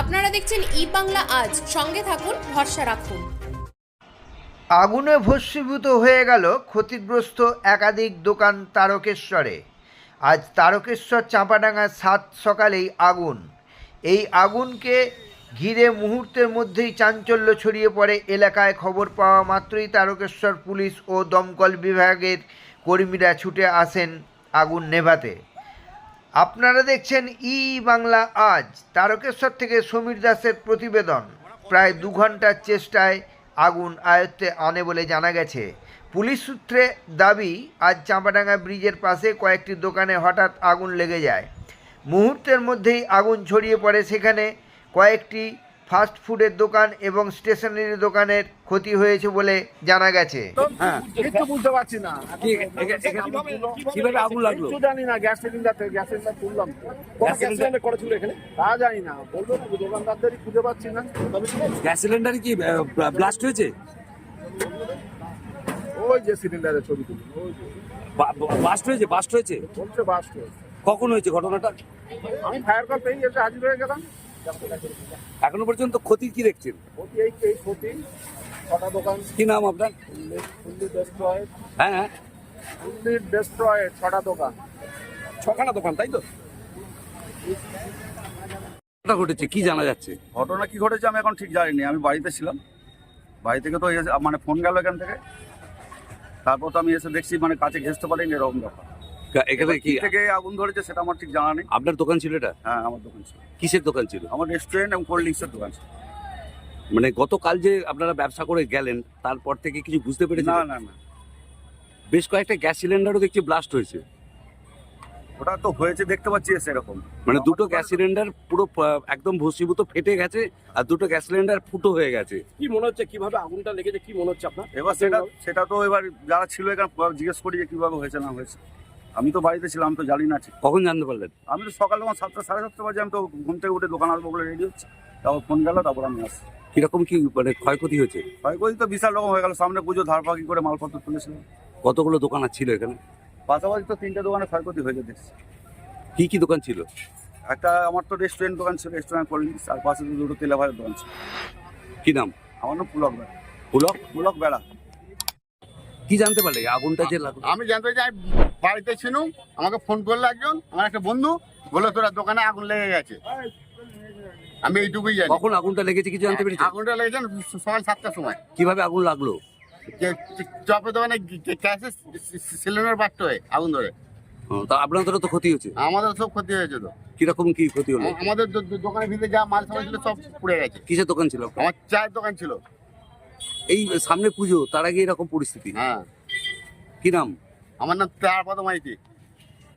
আপনারা দেখছেন ই বাংলা আজ। সঙ্গে থাকুন, ভরসা রাখুন। আগুনে ভস্মীভূত হয়ে গেল ক্ষতিগ্রস্ত একাধিক দোকান তারকেশ্বরে। আজ তারকেশ্বর চাঁপাডাঙ্গা সাত সকালেই আগুন। এই আগুনকে ঘিরে মুহূর্তের মধ্যেই চাঞ্চল্য ছড়িয়ে পড়ে এলাকায় খবর পাওয়া মাত্রই তারকেশ্বর পুলিশ ও দমকল বিভাগের কর্মীরা ছুটে আসেন আগুন নেভাতে। আপনারা দেখছেন ই বাংলা আজ, তারকেশ্বর থেকে সমীর দাসের প্রতিবেদন। প্রায় দু ঘণ্টার চেষ্টায় আগুন আয়ত্তে আনে বলে জানা গেছে। পুলিশ সূত্রে দাবি, আজ চাঁপাডাঙ্গা ব্রিজের পাশে কয়েকটি দোকানে হঠাৎ আগুন লেগে যায়। মুহূর্তের মধ্যেই আগুন ছড়িয়ে পড়ে সেখানে কয়েকটি ফাস্ট ফুডের দোকান এবং স্টেশনারি দোকানের ক্ষতি হয়েছে বলে জানা গেছে। হ্যাঁ। বুঝতে পারছি না। কি এখা- এখানে কীভাবে আগুন লাগল? জানি না গ্যাস সিলিন্ডার থেকে গ্যাস সিলিন্ডার তুললাম। গ্যাস গ্যাস সিলিন্ডার- সিলিন্ডার করেছিল এখানে? তা জানি না। বলব না দোকানদারদেরই খুঁজে পাচ্ছি না। গ্যাস সিলিন্ডারে কি ব্লাস্ট হয়েছে? ওই যে সিলিন্ডারের ছবি হয়েছে বাস্ট হয়েছে? বলছে বাস্ট কখন হয়েছে ঘটনাটা? আমি ফায়ার কল পেয়ে এসে হাজির হয়ে গেলাম। এখনও পর্যন্ত ক্ষতি কি দেখছেন? ক্ষতি এই এই ক্ষতি ছটা দোকান? কি নাম আপনার? হ্যাঁ হ্যাঁ। ফুল্লি ডেস্ট্রয়েড ছটা দোকান। ছখানা দোকান তাই তো? ঘটনা ঘটেছে কি জানা যাচ্ছে? ঘটনা কি ঘটেছে আমি এখন ঠিক জানিনি আমি বাড়িতে ছিলাম। বাড়ি থেকে তো মানে ফোন গেল এখান থেকে। তারপর তো আমি এসে দেখছি মানে কাছে ঘেসতে পারিনি এরকম ব্যাপার। এখানে কি কি থেকে আগুন ধরেছে সেটা আমার ঠিক জানা নেই। আপনার দোকান ছিল এটা? হ্যাঁ আমার দোকান ছিল। কিসের দোকান ছিল? আমার রেস্টুরেন্ট এবং কোল্ড ড্রিঙ্কসের দোকান ছিল। মানে গতকাল যে আপনারা ব্যবসা করে গেলেন তারপর থেকে কিছু বুঝতে না পেরেছেন? না না বেশ কয়েকটা গ্যাস সিলিন্ডারও দেখছি ব্লাস্ট হয়েছে। ওটা তো হয়েছে দেখতে পাচ্ছি এসে এরকম মানে দুটো গ্যাস সিলিন্ডার পুরো একদম ভস্মীভূত ফেটে গেছে আর দুটো গ্যাস সিলিন্ডার ফুটো হয়ে গেছে। কি মনে হচ্ছে কীভাবে আগুনটা লেগেছে কি মনে হচ্ছে আপনার? এবার সেটা সেটা তো এবার যারা ছিল এখানে জিজ্ঞেস করি যে কীভাবে হয়েছে না হয়েছে। আমি তো বাড়িতে ছিলাম তো জানি না ঠিক। কখন জানতে পারলেন? আমি তো সকাল তখন সাতটা সাড়ে সাতটা বাজে আমি তো ঘুম থেকে উঠে দোকান আসব বলে রেডি হচ্ছে। তারপর ফোন গেল তারপর আমি আসি কীরকম কি মানে ক্ষয়ক্ষতি হয়েছে? ক্ষয়ক্ষতি তো বিশাল রকম হয়ে গেল সামনে পুজো ধারপাকি করে মালপত্র তুলেছিল কতগুলো দোকান আর ছিল এখানে? পাশাপাশি তো তিনটে দোকানে ক্ষয়ক্ষতি হয়েছে দেখছি। কি কি দোকান ছিল? একটা আমার তো রেস্টুরেন্ট দোকান ছিল রেস্টুরেন্ট ড্রিঙ্কস আর পাশে তো দুটো তেলাভারের দোকান ছিল। কি নাম? আমার নাম পুলক বেড়া। পুলক? পুলক বেড়া। কি জানতে পারলে? আগুনটা যে লাগল। আমি জানতে চাই বাড়িতে ছিলাম আমাকে ফোন করল একজন আমার একটা বন্ধু বলল তোরা দোকানে আগুন লেগে গেছে। আমি এইটুকুই জানি। কখন আগুনটা লেগেছে কিছু জানতে পেরেছেন আগুনটা লেগেছে সকাল সাতটার সময়। কীভাবে আগুন লাগল? যে চপের দোকানে গ্যাসে সিলিন্ডার বাড়তে হয় আগুন ধরে। তা আপনাদেরও তো ক্ষতি হয়েছে? আমাদের সব ক্ষতি হয়েছে তো। কীরকম কি ক্ষতি হলো? আমাদের দোকানের ভিতরে যা মাল সামান ছিল সব পুড়ে গেছে। কিসের দোকান ছিল? আমার চায়ের দোকান ছিল। এই সামনে পুজো তার আগে এরকম পরিস্থিতি? হ্যাঁ। কি নাম? আমার নাম তারপদ মাইতি।